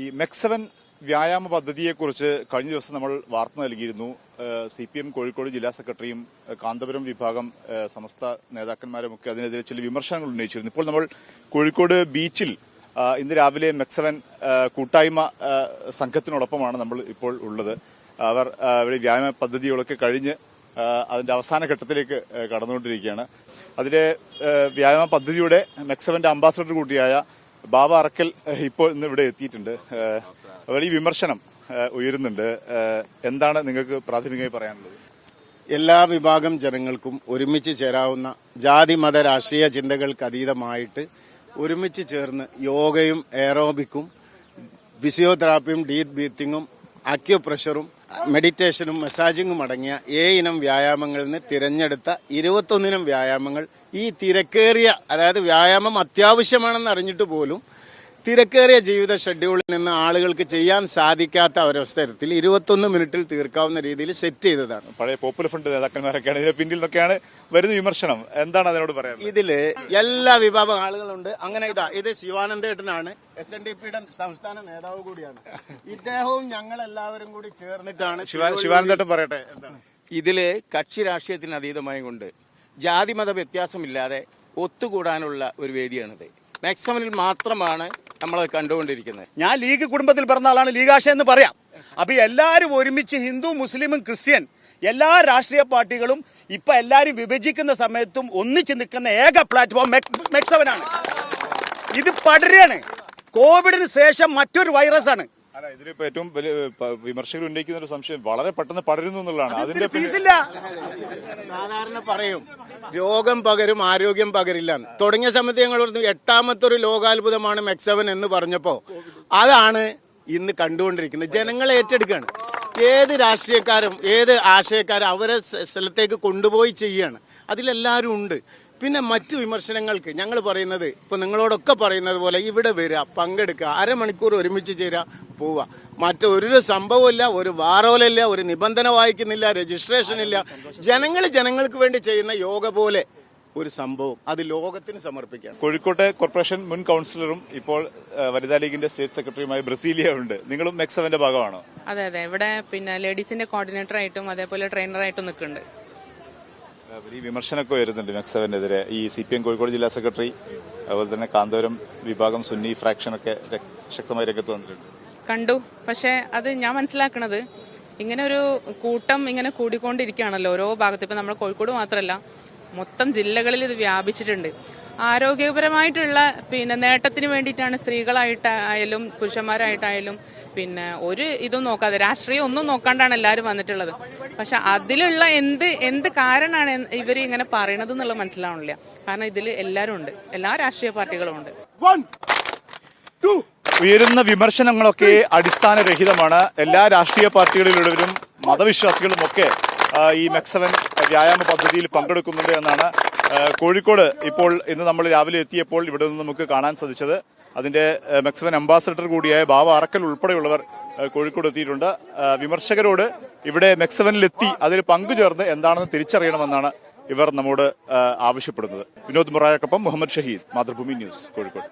ഈ മെക്സവൻ വ്യായാമ പദ്ധതിയെക്കുറിച്ച് കഴിഞ്ഞ ദിവസം നമ്മൾ വാർത്ത നൽകിയിരുന്നു. സി പി എം കോഴിക്കോട് ജില്ലാ സെക്രട്ടറിയും കാന്തപുരം വിഭാഗം സമസ്ത നേതാക്കന്മാരുമൊക്കെ അതിനെതിരെ ചില വിമർശനങ്ങൾ ഉന്നയിച്ചിരുന്നു. ഇപ്പോൾ നമ്മൾ കോഴിക്കോട് ബീച്ചിൽ ഇന്ന് രാവിലെ മെക്സവൻ കൂട്ടായ്മ സംഘത്തിനോടൊപ്പമാണ് നമ്മൾ ഇപ്പോൾ ഉള്ളത്. അവർ ഇവിടെ വ്യായാമ പദ്ധതികളൊക്കെ കഴിഞ്ഞ് അതിന്റെ അവസാന ഘട്ടത്തിലേക്ക് കടന്നുകൊണ്ടിരിക്കുകയാണ്. അതിലെ വ്യായാമ പദ്ധതിയുടെ മെക്സവന്റെ അംബാസഡർ കൂടിയായ ബാബ അറക്കൽ ഇപ്പോൾ ഇന്ന് ഇവിടെ എത്തിയിട്ടുണ്ട്. ഈ വിമർശനം ഉയരുന്നുണ്ട്. എന്താണ് നിങ്ങൾക്ക് പ്രാഥമികമായി പറയാനുള്ളത്? എല്ലാ വിഭാഗം ജനങ്ങൾക്കും ഒരുമിച്ച് ചേരാവുന്ന ജാതി മത രാഷ്ട്രീയ ചിന്തകൾക്ക് അതീതമായിട്ട് ഒരുമിച്ച് ചേർന്ന് യോഗയും എയറോബിക്കും ഫിസിയോതെറാപ്പിയും ഡീപ് ബ്രീത്തിങ്ങും അക്യുപ്രഷറും മെഡിറ്റേഷനും മസാജിങ്ങും അടങ്ങിയ ഏ ഇനം വ്യായാമങ്ങളിൽ നിന്ന് തിരഞ്ഞെടുത്ത ഇരുപത്തൊന്നിനം വ്യായാമങ്ങൾ ഈ തിരക്കേറിയ അതായത് വ്യായാമം അത്യാവശ്യമാണെന്ന് അറിഞ്ഞിട്ട് പോലും തിരക്കേറിയ ജീവിത ഷെഡ്യൂളിൽ നിന്ന് ആളുകൾക്ക് ചെയ്യാൻ സാധിക്കാത്ത ഒരവസരത്തിൽ ഇരുപത്തൊന്ന് മിനിറ്റിൽ തീർക്കാവുന്ന രീതിയിൽ സെറ്റ് ചെയ്തതാണ്. പഴയ പോപ്പുലർ ഫണ്ട് നേതാക്കന്മാരൊക്കെയാണ് ഇതിന്റെ പിന്നിൽ നിന്നൊക്കെയാണ് വരുന്ന വിമർശനം. എന്താണ് അതിനോട് പറയുന്നത് ഇതിൽ എല്ലാ വിഭാഗം ആളുകളുണ്ട്. അങ്ങനെ ഇതാ ഇത് ശിവാനന്ദേട്ടനാണ്. എസ് എൻ ഡി പിയുടെ സംസ്ഥാന നേതാവ് കൂടിയാണ്. ഇദ്ദേഹവും ഞങ്ങൾ എല്ലാവരും കൂടി ചേർന്നിട്ടാണ് ശിവാ- ശിവാനന്ദേട്ടൻ പറയട്ടെ ഇതിൽ കക്ഷി രാഷ്ട്രീയത്തിന് അതീതമായി കൊണ്ട് ജാതിമത വ്യത്യാസമില്ലാതെ ഒത്തുകൂടാനുള്ള ഒരു വേദിയാണിത്. മാക്സിമനിൽ മാത്രമാണ് നമ്മൾ കണ്ടുകൊണ്ടിരിക്കുന്നത്. ഞാൻ ലീഗ് കുടുംബത്തിൽ പിറന്ന ആളാണ് ലീഗാശ എന്ന് പറയാം. അപ്പൊ എല്ലാവരും ഒരുമിച്ച് ഹിന്ദു മുസ്ലിമും ക്രിസ്ത്യൻ എല്ലാ രാഷ്ട്രീയ പാർട്ടികളും ഇപ്പൊ എല്ലാവരും വിഭജിക്കുന്ന സമയത്തും ഒന്നിച്ച് നിൽക്കുന്ന ഏക പ്ലാറ്റ്ഫോം മെക്സവനാണ് ഇത് പടരുകയാണ്. കോവിഡിന് ശേഷം മറ്റൊരു വൈറസ് ആണ്. അല്ല ഇതിലിപ്പോ ഏറ്റവും വലിയ വിമർശകർ ഉന്നയിക്കുന്ന ഒരു സംശയം വളരെ പെട്ടെന്ന് പടരുന്നു എന്നുള്ളതാണ്. അതിന്റെ ഫീസില്ല സാധാരണ പറയും രോഗം പകരും ആരോഗ്യം പകരില്ല തുടങ്ങിയ സമയത്ത് ഞങ്ങൾ പറഞ്ഞു എട്ടാമത്തെ ഒരു ലോകാത്ഭുതമാണ് മെക്സവൻ എന്ന് പറഞ്ഞപ്പോ അതാണ് ഇന്ന് കണ്ടുകൊണ്ടിരിക്കുന്നത്. ജനങ്ങളെ ഏറ്റെടുക്കുകയാണ്. ഏത് രാഷ്ട്രീയക്കാരും ഏത് ആശയക്കാരും അവരെ സ്ഥലത്തേക്ക് കൊണ്ടുപോയി ചെയ്യാണ്. അതിലെല്ലാവരും ഉണ്ട്. പിന്നെ മറ്റു വിമർശനങ്ങൾക്ക് ഞങ്ങൾ പറയുന്നത് ഇപ്പൊ നിങ്ങളോടൊക്കെ പറയുന്നത് പോലെ ഇവിടെ വരിക പങ്കെടുക്കുക അരമണിക്കൂർ ഒരുമിച്ച് ചേരുക പോവുക. മറ്റൊരു സംഭവമില്ല ഒരു വാറോലില്ല ഒരു നിബന്ധന വായിക്കുന്നില്ല രജിസ്ട്രേഷൻ ഇല്ല ജനങ്ങൾ ജനങ്ങൾക്ക് വേണ്ടി ചെയ്യുന്ന യോഗ പോലെ ഒരു സംഭവം അത് ലോകത്തിന് സമർപ്പിക്കാം കോഴിക്കോട്ടെ കോർപ്പറേഷൻ മുൻ കൗൺസിലറും ഇപ്പോൾ വനിതാ ലീഗിന്റെ സ്റ്റേറ്റ് സെക്രട്ടറിയുമായ ബ്രസീലിയ ഉണ്ട് നിങ്ങളും മെക്സവന്റെ ഭാഗമാണോ? അതെ അതെ. ഇവിടെ പിന്നെ ലേഡീസിന്റെ കോർഡിനേറ്റർ ആയിട്ടും അതേപോലെ ട്രെയിനറായിട്ടും നിൽക്കുന്നുണ്ട്. വലിയ വിമർശനമൊക്കെ വരുന്നുണ്ട് മെക്സവനെതിരെ. ഈ സി പി എം കോഴിക്കോട് ജില്ലാ സെക്രട്ടറി അതുപോലെ തന്നെ കാന്തപുരം വിഭാഗം സുന്നി ഫ്രാക്ഷനൊക്കെ രക്- ശക്തമായി രംഗത്ത് വന്നിട്ടുണ്ട്. കണ്ടു. പക്ഷെ അത് ഞാൻ മനസ്സിലാക്കണത് ഇങ്ങനെ ഒരു കൂട്ടം ഇങ്ങനെ കൂടിക്കൊണ്ടിരിക്കുകയാണല്ലോ ഓരോ ഭാഗത്ത്. ഇപ്പം നമ്മൾ കോഴിക്കോട് മാത്രമല്ല മൊത്തം ജില്ലകളിൽ ഇത് വ്യാപിച്ചിട്ടുണ്ട്. ആരോഗ്യപരമായിട്ടുള്ള പിന്നെ നേട്ടത്തിന് വേണ്ടിയിട്ടാണ് സ്ത്രീകളായിട്ടായാലും പുരുഷന്മാരായിട്ടായാലും പിന്നെ ഒരു ഇതും നോക്കാതെ രാഷ്ട്രീയം ഒന്നും നോക്കാണ്ടാണ് എല്ലാവരും വന്നിട്ടുള്ളത്. പക്ഷെ അതിലുള്ള എന്ത് എന്ത് കാരണമാണ് ഇവർ ഇങ്ങനെ പറയണത് എന്നുള്ളത് മനസ്സിലാവണില്ല. കാരണം ഇതിൽ എല്ലാവരും ഉണ്ട്. എല്ലാ രാഷ്ട്രീയ പാർട്ടികളും ഉണ്ട്. ഉയരുന്ന വിമർശനങ്ങളൊക്കെ അടിസ്ഥാനരഹിതമാണ്. എല്ലാ രാഷ്ട്രീയ പാർട്ടികളിലുള്ളവരും മതവിശ്വാസികളും ഒക്കെ ഈ മെക്സവൻ വ്യായാമ പദ്ധതിയിൽ പങ്കെടുക്കുന്നുണ്ട് എന്നാണ് കോഴിക്കോട് ഇപ്പോൾ ഇന്ന് നമ്മൾ രാവിലെ എത്തിയപ്പോൾ ഇവിടെ നിന്ന് നമുക്ക് കാണാൻ സാധിച്ചത്. അതിന്റെ മെക്സവൻ അംബാസഡർ കൂടിയായ ബാബ അറക്കൽ ഉൾപ്പെടെയുള്ളവർ കോഴിക്കോട് എത്തിയിട്ടുണ്ട്. വിമർശകരോട് ഇവിടെ മെക്സവനിലെത്തി അതിൽ പങ്കുചേർന്ന് എന്താണെന്ന് തിരിച്ചറിയണമെന്നാണ് ഇവർ നമ്മോട് ആവശ്യപ്പെടുന്നത്. വിനോദ് മുറായക്കൊപ്പം മുഹമ്മദ് ഷഹീദ് മാതൃഭൂമി ന്യൂസ് കോഴിക്കോട്.